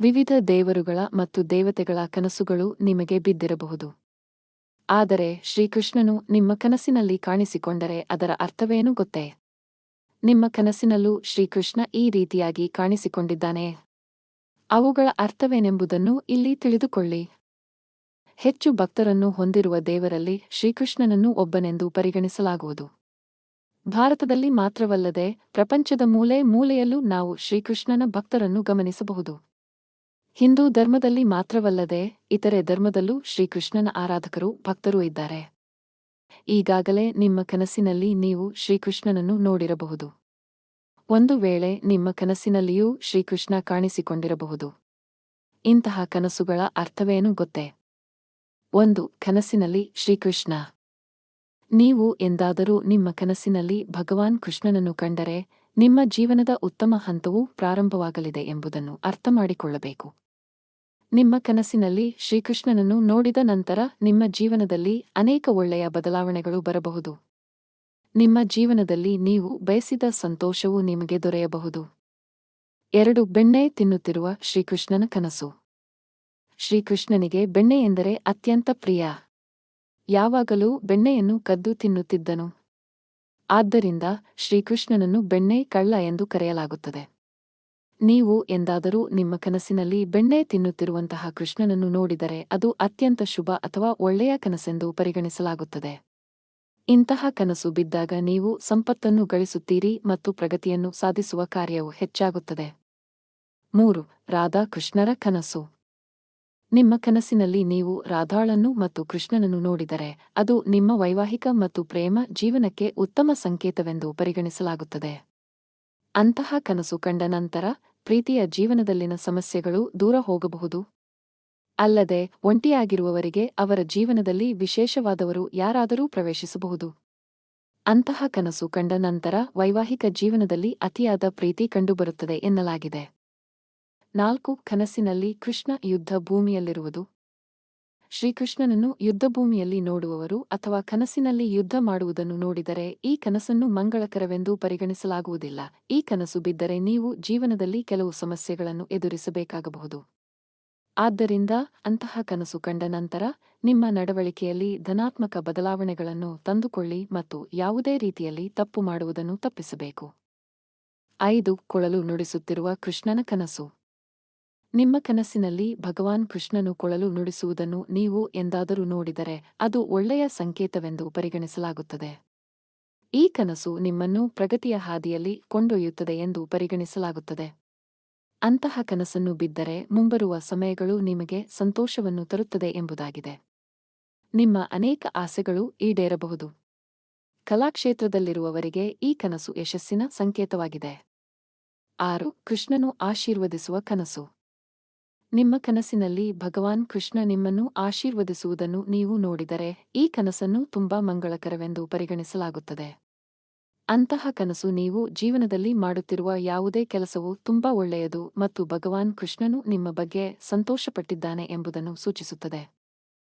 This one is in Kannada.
ವಿವಿಧ ದೇವರುಗಳ ಮತ್ತು ದೇವತೆಗಳ ಕನಸುಗಳು ನಿಮಗೆ ಬಿದ್ದಿರಬಹುದು. ಆದರೆ ಶ್ರೀಕೃಷ್ಣನು ನಿಮ್ಮ ಕನಸಿನಲ್ಲಿ ಕಾಣಿಸಿಕೊಂಡರೆ ಅದರ ಅರ್ಥವೇನು ಗೊತ್ತೇ? ನಿಮ್ಮ ಕನಸಿನಲ್ಲೂ ಶ್ರೀಕೃಷ್ಣ ಈ ರೀತಿಯಾಗಿ ಕಾಣಿಸಿಕೊಂಡಿದ್ದಾನೆ. ಅವುಗಳ ಅರ್ಥವೇನೆಂಬುದನ್ನು ಇಲ್ಲಿ ತಿಳಿದುಕೊಳ್ಳಿ. ಹೆಚ್ಚು ಭಕ್ತರನ್ನು ಹೊಂದಿರುವ ದೇವರಲ್ಲಿ ಶ್ರೀಕೃಷ್ಣನನ್ನು ಒಬ್ಬನೆಂದು ಪರಿಗಣಿಸಲಾಗುವುದು. ಭಾರತದಲ್ಲಿ ಮಾತ್ರವಲ್ಲದೆ ಪ್ರಪಂಚದ ಮೂಲೆ ಮೂಲೆಯಲ್ಲೂ ನಾವು ಶ್ರೀಕೃಷ್ಣನ ಭಕ್ತರನ್ನು ಗಮನಿಸಬಹುದು. ಹಿಂದೂ ಧರ್ಮದಲ್ಲಿ ಮಾತ್ರವಲ್ಲದೆ ಇತರೆ ಧರ್ಮದಲ್ಲೂ ಶ್ರೀಕೃಷ್ಣನ ಆರಾಧಕರು ಭಕ್ತರೂ ಇದ್ದಾರೆ. ಈಗಾಗಲೇ ನಿಮ್ಮ ಕನಸಿನಲ್ಲಿ ನೀವು ಶ್ರೀಕೃಷ್ಣನನ್ನು ನೋಡಿರಬಹುದು. ಒಂದು ವೇಳೆ ನಿಮ್ಮ ಕನಸಿನಲ್ಲಿಯೂ ಶ್ರೀಕೃಷ್ಣ ಕಾಣಿಸಿಕೊಂಡಿರಬಹುದು. ಇಂತಹ ಕನಸುಗಳ ಅರ್ಥವೇನು ಗೊತ್ತೇ? ಒಂದು, ಕನಸಿನಲ್ಲಿ ಶ್ರೀಕೃಷ್ಣ. ನೀವು ಎಂದಾದರೂ ನಿಮ್ಮ ಕನಸಿನಲ್ಲಿ ಭಗವಾನ್ ಕೃಷ್ಣನನ್ನು ಕಂಡರೆ ನಿಮ್ಮ ಜೀವನದ ಉತ್ತಮ ಹಂತವು ಪ್ರಾರಂಭವಾಗಲಿದೆ ಎಂಬುದನ್ನು ಅರ್ಥಮಾಡಿಕೊಳ್ಳಬೇಕು. ನಿಮ್ಮ ಕನಸಿನಲ್ಲಿ ಶ್ರೀಕೃಷ್ಣನನ್ನು ನೋಡಿದ ನಂತರ ನಿಮ್ಮ ಜೀವನದಲ್ಲಿ ಅನೇಕ ಒಳ್ಳೆಯ ಬದಲಾವಣೆಗಳು ಬರಬಹುದು. ನಿಮ್ಮ ಜೀವನದಲ್ಲಿ ನೀವು ಬಯಸಿದ ಸಂತೋಷವು ನಿಮಗೆ ದೊರೆಯಬಹುದು. ಎರಡು, ಬೆಣ್ಣೆ ತಿನ್ನುತ್ತಿರುವ ಶ್ರೀಕೃಷ್ಣನ ಕನಸು. ಶ್ರೀಕೃಷ್ಣನಿಗೆ ಬೆಣ್ಣೆ ಎಂದರೆ ಅತ್ಯಂತ ಪ್ರಿಯ. ಯಾವಾಗಲೂ ಬೆಣ್ಣೆಯನ್ನು ಕದ್ದು ತಿನ್ನುತ್ತಿದ್ದನು. ಆದ್ದರಿಂದ ಶ್ರೀಕೃಷ್ಣನನ್ನು ಬೆಣ್ಣೆ ಕಳ್ಳ ಎಂದು ಕರೆಯಲಾಗುತ್ತದೆ. ನೀವು ಎಂದಾದರೂ ನಿಮ್ಮ ಕನಸಿನಲ್ಲಿ ಬೆಣ್ಣೆ ತಿನ್ನುತ್ತಿರುವಂತಹ ಕೃಷ್ಣನನ್ನು ನೋಡಿದರೆ ಅದು ಅತ್ಯಂತ ಶುಭ ಅಥವಾ ಒಳ್ಳೆಯ ಕನಸೆಂದು ಪರಿಗಣಿಸಲಾಗುತ್ತದೆ. ಇಂತಹ ಕನಸು ಬಿದ್ದಾಗ ನೀವು ಸಂಪತ್ತನ್ನು ಗಳಿಸುತ್ತೀರಿ ಮತ್ತು ಪ್ರಗತಿಯನ್ನು ಸಾಧಿಸುವ ಕಾರ್ಯವು ಹೆಚ್ಚಾಗುತ್ತದೆ. ಮೂರು ರಾಧಾಕೃಷ್ಣರ ಕನಸು. ನಿಮ್ಮ ಕನಸಿನಲ್ಲಿ ನೀವು ರಾಧಾಳನ್ನು ಮತ್ತು ಕೃಷ್ಣನನ್ನು ನೋಡಿದರೆ ಅದು ನಿಮ್ಮ ವೈವಾಹಿಕ ಮತ್ತು ಪ್ರೇಮ ಜೀವನಕ್ಕೆ ಉತ್ತಮ ಸಂಕೇತವೆಂದು ಪರಿಗಣಿಸಲಾಗುತ್ತದೆ. ಅಂತಹ ಕನಸು ಕಂಡ ನಂತರ ಪ್ರೀತಿಯ ಜೀವನದಲ್ಲಿನ ಸಮಸ್ಯೆಗಳು ದೂರ ಹೋಗಬಹುದು. ಅಲ್ಲದೆ, ಒಂಟಿಯಾಗಿರುವವರಿಗೆ ಅವರ ಜೀವನದಲ್ಲಿ ವಿಶೇಷವಾದವರು ಯಾರಾದರೂ ಪ್ರವೇಶಿಸಬಹುದು. ಅಂತಹ ಕನಸು ಕಂಡ ನಂತರ ವೈವಾಹಿಕ ಜೀವನದಲ್ಲಿ ಅತಿಯಾದ ಪ್ರೀತಿ ಕಂಡುಬರುತ್ತದೆ ಎನ್ನಲಾಗಿದೆ. ನಾಲ್ಕು ಕನಸಿನಲ್ಲಿ ಕೃಷ್ಣ ಯುದ್ಧ ಭೂಮಿಯಲ್ಲಿರುವುದು. ಶ್ರೀಕೃಷ್ಣನನ್ನು ಯುದ್ಧಭೂಮಿಯಲ್ಲಿ ನೋಡುವವರು ಅಥವಾ ಕನಸಿನಲ್ಲಿ ಯುದ್ಧ ಮಾಡುವುದನ್ನು ನೋಡಿದರೆ ಈ ಕನಸನ್ನು ಮಂಗಳಕರವೆಂದು ಪರಿಗಣಿಸಲಾಗುವುದಿಲ್ಲ. ಈ ಕನಸು ಬಿದ್ದರೆ ನೀವು ಜೀವನದಲ್ಲಿ ಕೆಲವು ಸಮಸ್ಯೆಗಳನ್ನು ಎದುರಿಸಬೇಕಾಗಬಹುದು. ಆದ್ದರಿಂದ ಅಂತಹ ಕನಸು ಕಂಡ ನಂತರ ನಿಮ್ಮ ನಡವಳಿಕೆಯಲ್ಲಿ ಧನಾತ್ಮಕ ಬದಲಾವಣೆಗಳನ್ನು ತಂದುಕೊಳ್ಳಿ ಮತ್ತು ಯಾವುದೇ ರೀತಿಯಲ್ಲಿ ತಪ್ಪು ಮಾಡುವುದನ್ನು ತಪ್ಪಿಸಬೇಕು. ಐದು, ಕೊಳಲು ನುಡಿಸುತ್ತಿರುವ ಕೃಷ್ಣನ ಕನಸು. ನಿಮ್ಮ ಕನಸಿನಲ್ಲಿ ಭಗವಾನ್ ಕೃಷ್ಣನು ಕೊಳಲು ನುಡಿಸುವುದನ್ನು ನೀವು ಎಂದಾದರೂ ನೋಡಿದರೆ ಅದು ಒಳ್ಳೆಯ ಸಂಕೇತವೆಂದು ಪರಿಗಣಿಸಲಾಗುತ್ತದೆ. ಈ ಕನಸು ನಿಮ್ಮನ್ನು ಪ್ರಗತಿಯ ಹಾದಿಯಲ್ಲಿ ಕೊಂಡೊಯ್ಯುತ್ತದೆ ಎಂದು ಪರಿಗಣಿಸಲಾಗುತ್ತದೆ. ಅಂತಹ ಕನಸನ್ನು ಬಿದ್ದರೆ ಮುಂಬರುವ ಸಮಯಗಳು ನಿಮಗೆ ಸಂತೋಷವನ್ನು ತರುತ್ತದೆ ಎಂಬುದಾಗಿದೆ. ನಿಮ್ಮ ಅನೇಕ ಆಸೆಗಳು ಈಡೇರಬಹುದು. ಕಲಾಕ್ಷೇತ್ರದಲ್ಲಿರುವವರಿಗೆ ಈ ಕನಸು ಯಶಸ್ಸಿನ ಸಂಕೇತವಾಗಿದೆ. ಆರು, ಕೃಷ್ಣನು ಆಶೀರ್ವದಿಸುವ ಕನಸು. ನಿಮ್ಮ ಕನಸಿನಲ್ಲಿ ಭಗವಾನ್ ಕೃಷ್ಣ ನಿಮ್ಮನ್ನು ಆಶೀರ್ವದಿಸುವುದನ್ನು ನೀವು ನೋಡಿದರೆ ಈ ಕನಸನ್ನು ತುಂಬಾ ಮಂಗಳಕರವೆಂದು ಪರಿಗಣಿಸಲಾಗುತ್ತದೆ. ಅಂತಹ ಕನಸು ನೀವು ಜೀವನದಲ್ಲಿ ಮಾಡುತ್ತಿರುವ ಯಾವುದೇ ಕೆಲಸವು ತುಂಬಾ ಒಳ್ಳೆಯದು ಮತ್ತು ಭಗವಾನ್ ಕೃಷ್ಣನು ನಿಮ್ಮ ಬಗ್ಗೆ ಸಂತೋಷಪಟ್ಟಿದ್ದಾನೆ ಎಂಬುದನ್ನು ಸೂಚಿಸುತ್ತದೆ.